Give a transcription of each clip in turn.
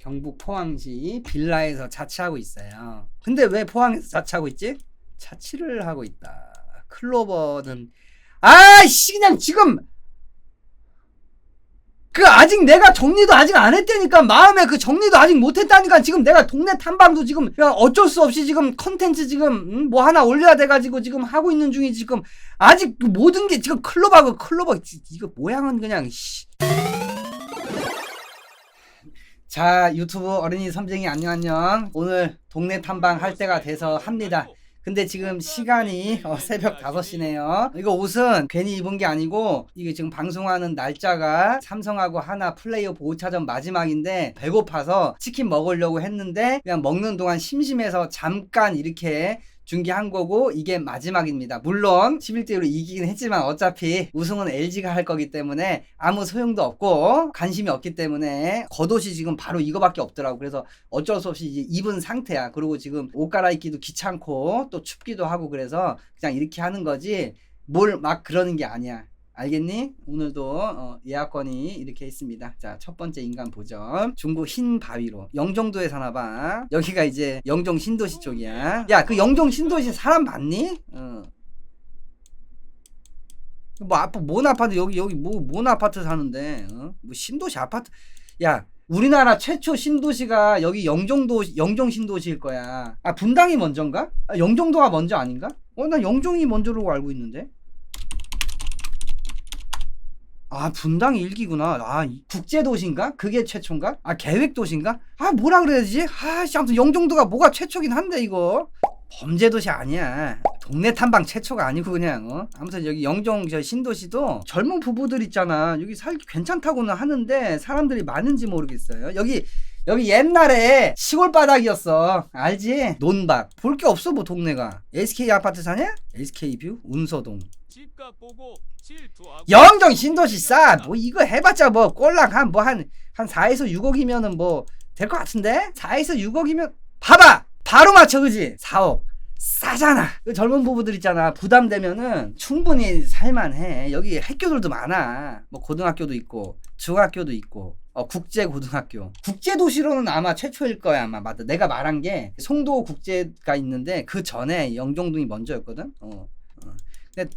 경북 포항시 빌라에서 자취하고 있어요. 근데 왜 포항에서 자취하고 있지? 자취를 하고 있다. 클로버는 아씨 그냥 지금 그 아직 내가 정리도 아직 안 했다니까 마음에 그 정리도 아직 못 했다니까 지금 내가 동네 탐방도 지금 어쩔 수 없이 지금 컨텐츠 지금 음, 뭐 하나 올려야 돼 가지고 지금 하고 있는 중이 지금 아직 그 모든 게 지금 클로버고 클로버 지- 이거 모양은 그냥 씨. 자 유튜브 어린이 섬쟁이 안녕 안녕. 오늘 동네 탐방 할 때가 돼서 합니다. 근데 지금 시간이 어, 새벽 5시네요. 이거 옷은 괜히 입은 게 아니고 이게 지금 방송하는 날짜가 삼성하고 하나 플레이오프 5차전 마지막인데 배고파서 치킨 먹으려고 했는데 그냥 먹는 동안 심심해서 잠깐 이렇게 중계한 거고 이게 마지막입니다. 물론 11대 1로 이기긴 했지만 어차피 우승은 LG가 할 거기 때문에 아무 소용도 없고 관심이 없기 때문에 겉옷이 지금 바로 이거밖에 없더라고. 그래서 어쩔 수 없이 이제 입은 상태야. 그리고 지금 옷 갈아입기도 귀찮고 또 춥기도 하고 그래서 그냥 이렇게 하는 거지 뭘 막 그러는 게 아니야. 알겠니? 오늘도 어, 예약권이 이렇게 있습니다. 자, 첫 번째 인간 보점. 중국 흰 바위로. 영종도에 사나봐. 여기가 이제 영종 신도시 쪽이야. 야, 그 영종 신도시 사람 봤니? 어. 뭐 아파 뭔 아파트 여기 여기 뭐뭔 아파트 사는데 어? 뭐 신도시 아파트 야 우리나라 최초 신도시가 여기 영종도 영종 신도시일 거야 아 분당이 먼저인가 아, 영종도가 먼저 아닌가 어나 영종이 먼저로 알고 있는데 아 분당이 일기구나 아 이- 국제도시인가 그게 최초인가 아 계획도시인가 아 뭐라 그래야 되지 아 씨, 아무튼 영종도가 뭐가 최초긴 한데 이거 범죄도시 아니야. 동네 탐방 최초가 아니고 그냥 어? 아무튼 여기 영종 저 신도시도 젊은 부부들 있잖아. 여기 살기 괜찮다고는 하는데 사람들이 많은지 모르겠어요. 여기 여기 옛날에 시골 바닥이었어. 알지? 논밭. 볼게 없어 뭐 동네가. SK 아파트 사냐? SK 뷰 운서동. 집값 보고 질투하고 영종 신도시 싸. 뭐 이거 해봤자 뭐 꼴랑 한 뭐 한 한 4에서 6억이면은 뭐 될 것 같은데? 4에서 6억이면 봐봐. 바로 맞춰 그지? 4억. 싸잖아. 그 젊은 부부들 있잖아. 부담되면은 충분히 살만해. 여기 학교들도 많아. 뭐 고등학교도 있고 중학교도 있고 어, 국제 고등학교. 국제 도시로는 아마 최초일 거야 아마 맞다. 내가 말한 게 송도 국제가 있는데 그 전에 영종동이 먼저였거든. 어. 어. 근데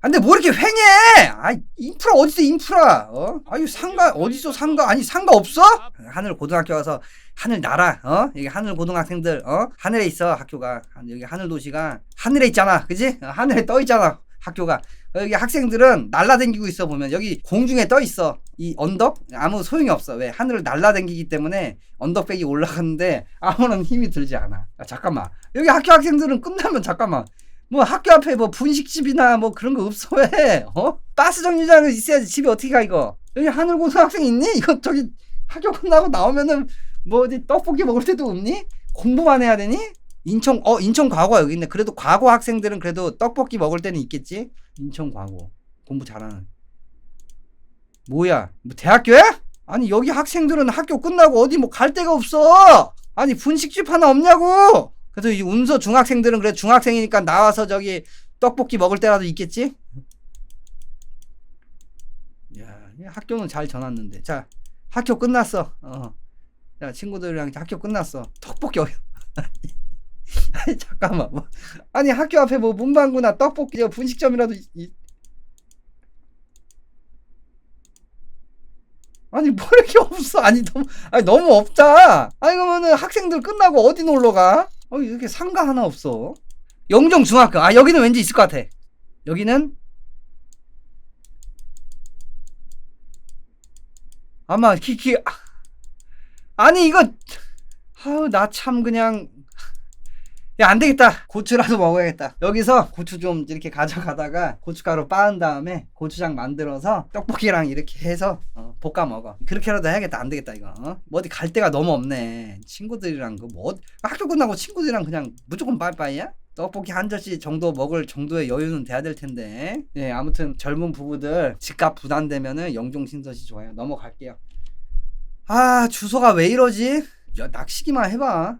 근데 뭐 이렇게 횡해? 아, 인프라 어디서 인프라? 어? 아유 상가 어디서 상가? 아니 상가 없어? 하늘 고등학교 가서 하늘 나라, 어? 여기 하늘 고등학생들, 어? 하늘에 있어 학교가 한- 여기 하늘 도시가 하늘에 있잖아, 그지? 어, 하늘에 떠 있잖아 학교가. 어, 여기 학생들은 날라다니고 있어 보면 여기 공중에 떠 있어 이 언덕 아무 소용이 없어 왜 하늘을 날라다니기 때문에 언덕백이 올라가는데 아무런 힘이 들지 않아 아, 잠깐만 여기 학교 학생들은 끝나면 잠깐만 뭐 학교 앞에 뭐 분식집이나 뭐 그런 거 없어 왜? 어? 버스 정류장은 있어야지 집에 어떻게 가 이거? 여기 하늘 고등학생 있니? 이거 저기 학교 끝나고 나오면은 뭐 어디 떡볶이 먹을 때도 없니? 공부만 해야 되니? 인천 어 인천 과거가 여기 있네. 그래도 과거 학생들은 그래도 떡볶이 먹을 때는 있겠지? 인천 과거 공부 잘하는. 뭐야? 뭐 대학교야? 아니 여기 학생들은 학교 끝나고 어디 뭐 갈 데가 없어. 아니 분식집 하나 없냐고. 그래서 이 운서 중학생들은 그래 중학생이니까 나와서 저기 떡볶이 먹을 때라도 있겠지? 야, 이 학교는 잘 전왔는데. 자, 학교 끝났어. 어. 자, 친구들이랑 학교 끝났어. 떡볶이 어디? 아니 잠깐만. 뭐. 아니 학교 앞에 뭐 문방구나 떡볶이 저 분식점이라도 있, 있- 아니 뭐 이렇게 없어? 아니 너무 아니 너무 없다. 아니 그러면은 학생들 끝나고 어디 놀러 가? 어 이렇게 상가 하나 없어. 영종 중학교. 아 여기는 왠지 있을 것 같아. 여기는 아마 키키 아, 아니 이거 아우 나 참 그냥 야 안 되겠다. 고추라도 먹어야겠다. 여기서 고추 좀 이렇게 가져가다가 고춧가루 빻은 다음에 고추장 만들어서 떡볶이랑 이렇게 해서 어, 볶아 먹어. 그렇게라도 해야겠다. 안 되겠다 이거. 어? 뭐 어디 갈 데가 너무 없네. 친구들이랑 그 뭐 학교 끝나고 친구들이랑 그냥 무조건 빠이빠이야? 떡볶이 한 접시 정도 먹을 정도의 여유는 돼야 될 텐데. 예 아무튼 젊은 부부들 집값 부담되면은 영종 신서시 좋아요. 넘어갈게요. 아 주소가 왜 이러지? 야 낚시기만 해봐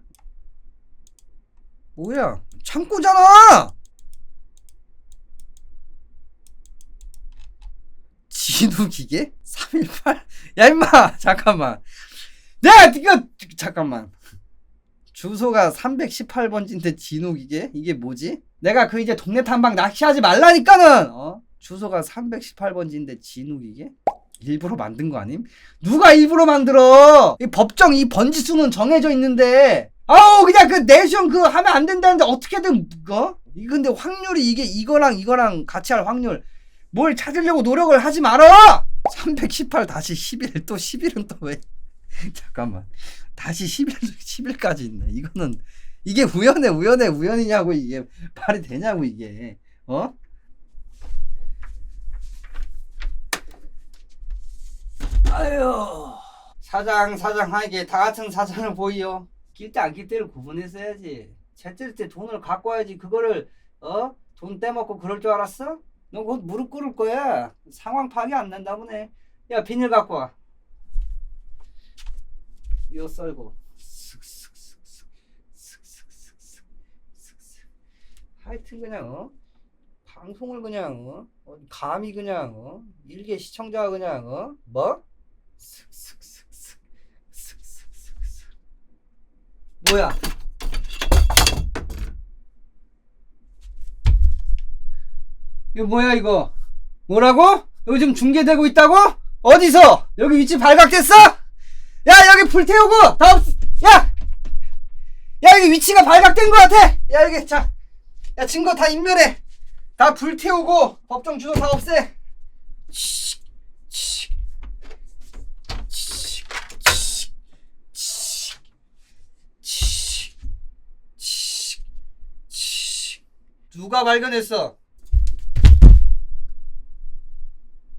뭐야? 창고잖아! 진우 기계 318 야 임마! 잠깐만. 내가 이거 잠깐만. 주소가 318번지인데 진욱 이게? 이게 뭐지? 내가 그 이제 동네 탐방 낚시하지 말라니까는! 어? 주소가 318번지인데 진욱 이게? 일부러 만든 거 아님? 누가 일부러 만들어? 이 법정 이 번지 수는 정해져 있는데 아우 그냥 그 내시형 그 하면 안 된다는데 어떻게든 어? 이 근데 확률이 이게 이거랑 이거랑 같이 할 확률 뭘 찾으려고 노력을 하지 말아! 318 다시 11 또 11은 또 왜? 잠깐만 다시 11 11까지 있네. 이거는 이게 우연해 우연해 우연이냐고 이게 말이 되냐고 이게 어? 아유 사장 사장 하게 다 같은 사장을 보이요. 낄 때 안 낄 때를 구분했어야지. 제뜰 때 돈을 갖고 와야지 그거를 어? 돈 떼먹고 그럴 줄 알았어? 너 곧 무릎 꿇을 거야. 상황 파악이 안 된다 보네. 야 비닐 갖고 와. 이거 썰고. 슥슥. 하여튼 그냥 어? 방송을 그냥 어? 어, 감히 그냥 어? 일개 시청자가 그냥 어? 뭐? 슥슥슥슥, 슥슥슥슥. 뭐야? 이거 뭐야 이거? 뭐라고? 요즘 중계되고 있다고? 어디서? 여기 위치 발각됐어? 야 여기 불 태우고 다 없... 야! 야 여기 위치가 발각된 것 같아! 야 여기 자, 야 증거 다 인멸해. 다 불 태우고 법정 주소 다 없애. 치, 치, 치, 치, 치, 치, 치, 치. 누가 발견했어?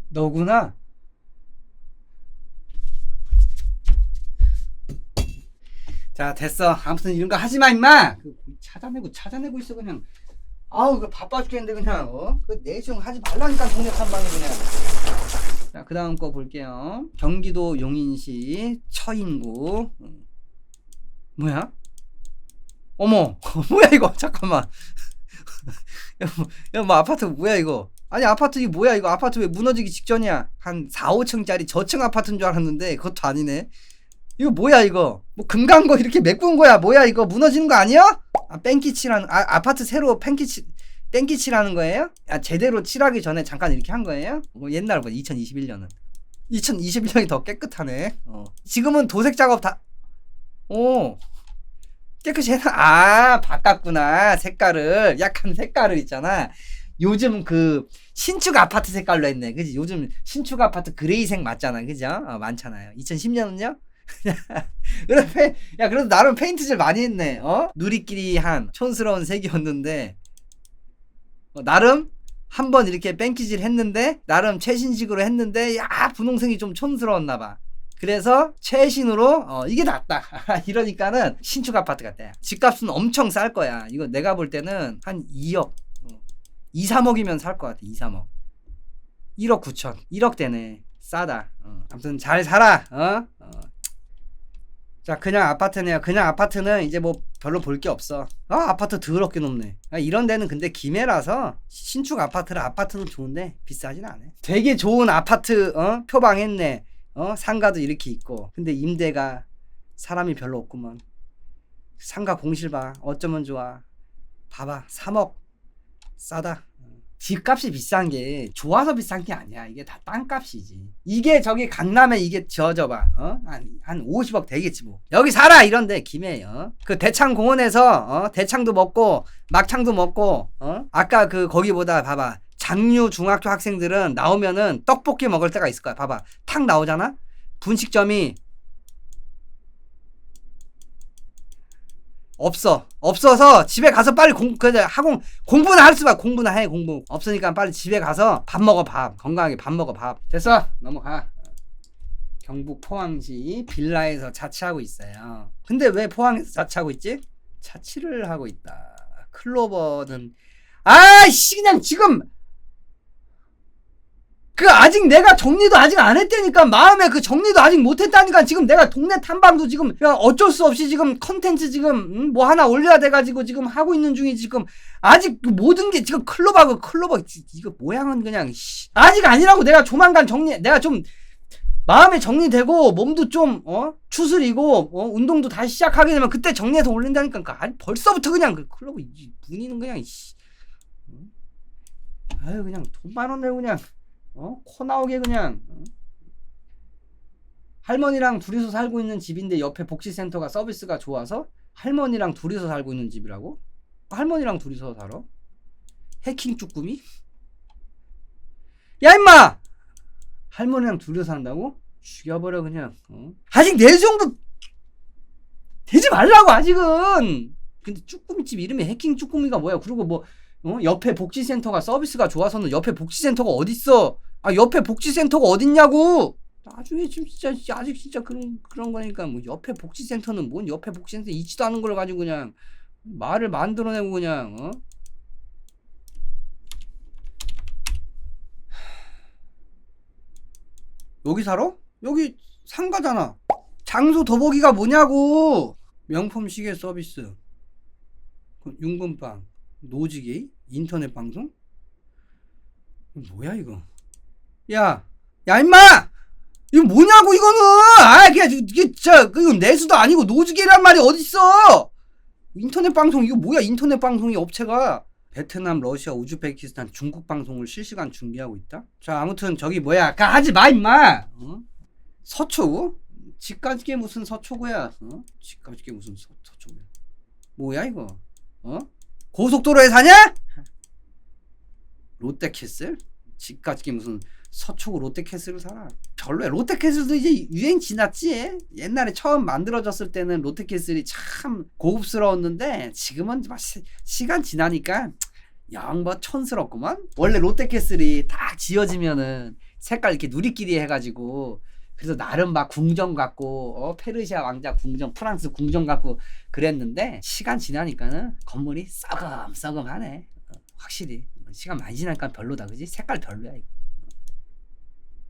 너구나. 자 됐어. 아무튼 이런 거 하지 마 임마. 그 찾아내고 찾아내고 있어 그냥. 아우 그 바빠 죽겠는데 그냥 어? 그 내시용 하지 말라니까 동네 탐방이 그냥. 자 그 다음 거 볼게요. 경기도 용인시 처인구. 음. 뭐야? 어머 뭐야 이거 잠깐만. 야, 뭐, 야, 뭐 아파트 뭐야 이거? 아니 아파트 이게 뭐야 이거 아파트 왜 무너지기 직전이야? 한 4, 5층짜리 저층 아파트인 줄 알았는데 그것도 아니네. 이거 뭐야 이거? 뭐 금강거 이렇게 메꾼 거야? 뭐야 이거 무너지는 거 아니야? 아 뺑기치라는 아 아파트 새로 뺑기치 뺑기치라는 거예요? 아 제대로 칠하기 전에 잠깐 이렇게 한 거예요? 뭐 옛날 뭐 2021년은 2021년이 더 깨끗하네. 어. 지금은 도색 작업 다 오. 깨끗이 해놔. 아, 바꿨구나. 색깔을. 약간 색깔을 있잖아. 요즘 그 신축 아파트 색깔로 했네. 그지? 요즘 신축 아파트 그레이색 맞잖아. 그죠? 어, 많잖아요. 2010년은요? 그래, 페, 야, 그래도 나름 페인트질 많이 했네. 어? 누리끼리 한 촌스러운 색이었는데, 어, 나름 한번 이렇게 뺑기질 했는데, 나름 최신식으로 했는데, 야, 분홍색이 좀 촌스러웠나 봐. 그래서 최신으로 어, 이게 낫다. 이러니까는 신축 아파트 같아. 집값은 엄청 쌀 거야. 이거 내가 볼 때는 한 2억 어, 2, 3억이면 살 것 같아. 2, 3억. 1억 9천. 1억 되네. 싸다. 어, 아무튼 잘 살아. 어? 어. 자 그냥 아파트네요. 그냥 아파트는 이제 뭐 별로 볼 게 없어. 아 아파트 더럽게 높네. 아, 이런 데는 근데 김해라서 신축 아파트라 아파트는 좋은데 비싸진 않아. 되게 좋은 아파트 어? 표방했네 어? 상가도 이렇게 있고. 근데 임대가 사람이 별로 없구먼. 상가 공실 봐. 어쩌면 좋아. 봐봐. 3억 싸다. 집값이 비싼 게 좋아서 비싼 게 아니야. 이게 다 땅값이지. 이게 저기 강남에 이게 저저봐. 어 한 한 50억 되겠지 뭐. 여기 살아! 이런데 김해 어그 대창 공원에서 어? 대창도 먹고 막창도 먹고 어? 아까 그 거기보다 봐봐 장류 중학교 학생들은 나오면은 떡볶이 먹을 때가 있을 거야. 봐봐. 탁 나오잖아? 분식점이 없어. 없어서 집에 가서 빨리 공, 그, 학원, 공부나 할 수가 공부나 해, 공부. 없으니까 빨리 집에 가서 밥 먹어, 밥. 건강하게 밥 먹어, 밥. 됐어. 넘어가. 경북 포항시 빌라에서 자취하고 있어요. 근데 왜 포항에서 자취하고 있지? 자취를 하고 있다. 클로버는 아이씨 그냥 지금 그 아직 내가 정리도 아직 안 했다니까 마음에 그 정리도 아직 못 했다니까 지금 내가 동네 탐방도 지금 어쩔 수 없이 지금 컨텐츠 지금 음, 뭐 하나 올려야 돼 가지고 지금 하고 있는 중이 지금 아직 그 모든 게 지금 클로버고 클로버 지- 이거 모양은 그냥 씨. 아직 아니라고 내가 조만간 정리 내가 좀 마음에 정리되고 몸도 좀 어? 추스리고 어? 운동도 다시 시작하게 되면 그때 정리해서 올린다니까 그러니까 아니, 벌써부터 그냥 그 클럽 이 문의는 그냥 이씨. 어? 아유 그냥 돈 만 원 내고 그냥 어? 코 나오게 그냥 어? 할머니랑 둘이서 살고 있는 집인데 옆에 복지센터가 서비스가 좋아서 할머니랑 둘이서 살고 있는 집이라고? 할머니랑 둘이서 살아? 해킹 쭈꾸미? 야 임마! 할머니랑 둘이서 산다고? 죽여버려 그냥 어? 아직 내 정도 되지 말라고 아직은 근데 쭈꾸미집 이름이 해킹 쭈꾸미가 뭐야 그리고 뭐 어? 옆에 복지센터가 서비스가 좋아서는 옆에 복지센터가 어딨어 아 옆에 복지센터가 어딨냐고 나중에 지금 진짜 아직 진짜 그런 그런 거니까 뭐 옆에 복지센터는 뭔 옆에 복지센터 있지도 않은 걸 가지고 그냥 말을 만들어내고 그냥 어? 여기 살아? 여기 상가잖아. 장소 더보기가 뭐냐고. 명품 시계 서비스. 그 윤금빵. 노지게이? 인터넷 방송? 뭐야 이거? 야, 야 임마! 이거 뭐냐고 이거는! 아, 그냥 이게 진짜 이건 내수도 아니고 노지게이란 말이 어딨어! 인터넷 방송 이거 뭐야 인터넷 방송이 업체가 베트남, 러시아, 우즈베키스탄, 중국 방송을 실시간 중계하고 있다. 자 아무튼 저기 뭐야 가 하지 마 임마. 어? 서초구? 집까지게 무슨 서초구야? 어? 집까지게 무슨 서, 서초구야? 뭐야 이거? 어? 고속도로에 사냐? 롯데캐슬? 집까지게 무슨 서초구 롯데캐슬을 살아? 별로야. 롯데캐슬도 이제 유행 지났지. 옛날에 처음 만들어졌을 때는 롯데캐슬이 참 고급스러웠는데 지금은 막 시, 시간 지나니까 영뭐 촌스럽구만. 원래 롯데캐슬이 딱 지어지면은 색깔 이렇게 누리끼리 해가지고 그래서 나름 막 궁정 같고 어 페르시아 왕자 궁정, 프랑스 궁정 같고 그랬는데 시간 지나니까는 건물이 썩음 썩음하네. 어, 확실히 시간 많이 지나니까 별로다, 그지? 색깔 별로야 이거.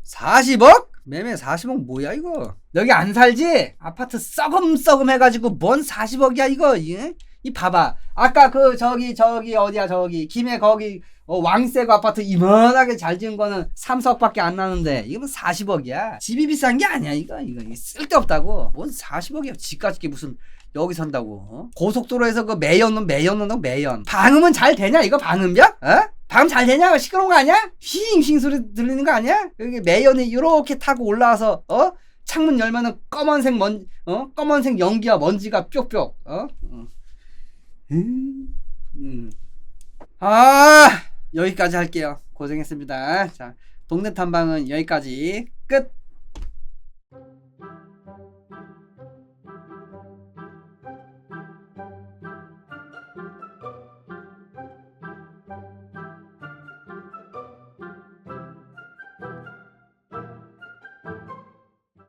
40억? 매매 40억 뭐야 이거? 여기 안 살지? 아파트 썩음썩음 해가지고 뭔 40억이야 이거? 예? 이 봐봐. 아까 그 저기 저기 어디야 저기 김해 거기 어, 왕세고 아파트 이만하게 잘 지은 거는 3석밖에 안 나는데 이건 40억이야. 집이 비싼 게 아니야 이거 이거 쓸데없다고. 뭔 40억이야? 집까지 무슨 여기 산다고. 어? 고속도로에서 그 매연 매연 넣는 매연. 방음은 잘 되냐 이거 방음벽? 어? 방음 잘 되냐? 시끄러운 거 아니야? 휘잉휘잉 소리 들리는 거 아니야? 여기 매연이 이렇게 타고 올라와서 어? 창문 열면은 검은색 먼 어? 검은색 연기와 먼지가 뾱뾱 어? 어. 음. 음. 아 여기까지 할게요. 고생했습니다. 자 동네 탐방은 여기까지 끝.